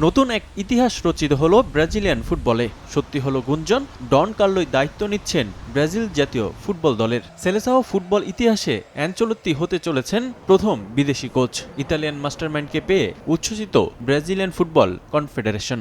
নতুন এক ইতিহাস রচিত হলো ব্রাজিলিয়ান ফুটবলে। সত্যি হলো গুঞ্জন ডন কার্লোই দায়িত্ব নিচ্ছেন ব্রাজিল জাতীয় ফুটবল দলের সেলেসাও ফুটবল ইতিহাসে অ্যাঞ্চলত্তি হতে চলেছেন প্রথম বিদেশি কোচ। ইতালিয়ান মাস্টারমাইন্ডকে পেয়ে উচ্ছ্বসিত ব্রাজিলিয়ান ফুটবল কনফেডারেশন।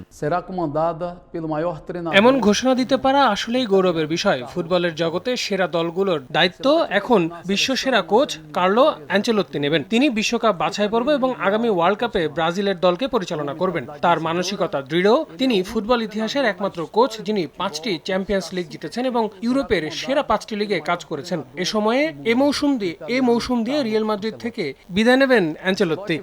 এমন ঘোষণা দিতে পারা আসলেই গৌরবের বিষয়। ফুটবলের জগতে সেরা দলগুলোর দায়িত্ব এখন বিশ্বসেরা কোচ কার্লো অ্যাঞ্চেলোত্তি নেবেন। তিনি বিশ্বকাপ বাছাই পর্ব এবং আগামী ওয়ার্ল্ড কাপে ব্রাজিলের দলকে পরিচালনা করবেন। তার মানসিকতা দৃঢ়। তিনি ফুটবল ইতিহাসের একমাত্র কোচ যিনি পাঁচটি চ্যাম্পিয়ন্স লিগ জিতেছেন এবং ইউরোপের সেরা পাঁচটি লিগে কাজ করেছেন। এ সময়ে এ মৌসুম দিয়ে এ মৌসুম দিয়ে রিয়েল মাদ্রিদ থেকে বিদায় নেবেন অ্যাঞ্চেলোত্তি.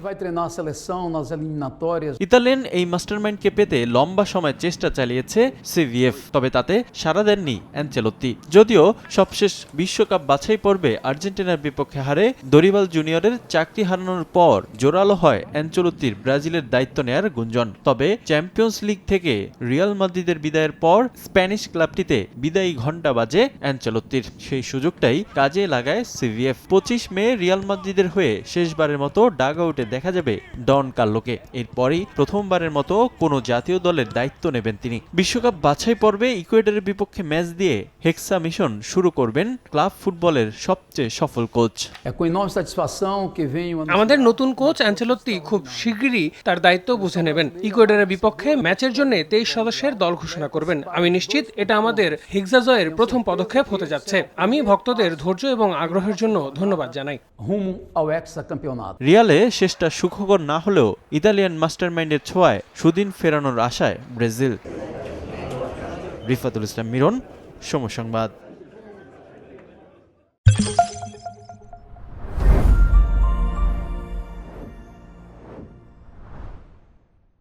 ইতালিয়ান এই মাস্টারমাইন্ডকে পেতে লম্বা সময় চেষ্টা চালিয়েছে সিভিএফ তবে তাতে সাড়া দেননি অ্যাঞ্চেলত্তি। যদিও সবশেষ বিশ্বকাপ বাছাই পর্বে আর্জেন্টিনার বিপক্ষে হারে দরিবাল জুনিয়রের চাকরি হারানোর পর জোরালো হয় অ্যাঞ্চেলত্তির ব্রাজিলের দায়িত্ব নেয়ার গুঞ্জন। তবে চ্যাম্পিয়ন্স লিগ থেকে রিয়াল মাদ্রিদের বিদায়ের পর স্প্যানিশ ক্লাবটিতে বিদায়ী ঘণ্টা বাজে অ্যাঞ্চেলত্তির সেই সুযোগটাই কাজে লাগায় সিভিএফ। পঁচিশ মে রিয়াল মাদ্রিদের হয়ে শেষবারের মতো ডাগ আউটে দেখা যাবে ডন কার্লোকে। এরপরই প্রথমবারের মতো কোনো জাতীয় দলের দায়িত্ব নেবেন তিনি। বিশ্বকাপ বাছাই পর্বে ইকুয়েডরের বিপক্ষে ম্যাচ দিয়ে হেক্সা মিশন শুরু করবেন ক্লাব ফুটবলের সবচেয়ে সফল কোচ। আমাদের নতুন কোচ অ্যাঞ্চেলোত্তি খুব শিগগিরই তার দায়িত্ব বুঝে নেবেন। ইকুয়েডরের বিপক্ষে ম্যাচের জন্য তেইশ সদস্যের দল ঘোষণা করবেন। আমি নিশ্চিত এটা আমাদের হিগজা জয়ের প্রথম পদক্ষেপ হতে যাচ্ছে। আমি ভক্তদের ধৈর্য এবং আগ্রহের জন্য ধন্যবাদ জানাই. রিয়ালে শেষটা সুখকর না হলেও ইতালিয়ান মাস্টারমাইন্ডের ছোঁয়ায় সুদিন ফেরানোর আশায় ব্রাজিল। রিফাতুল ইসলাম মিরন সময় সংবাদ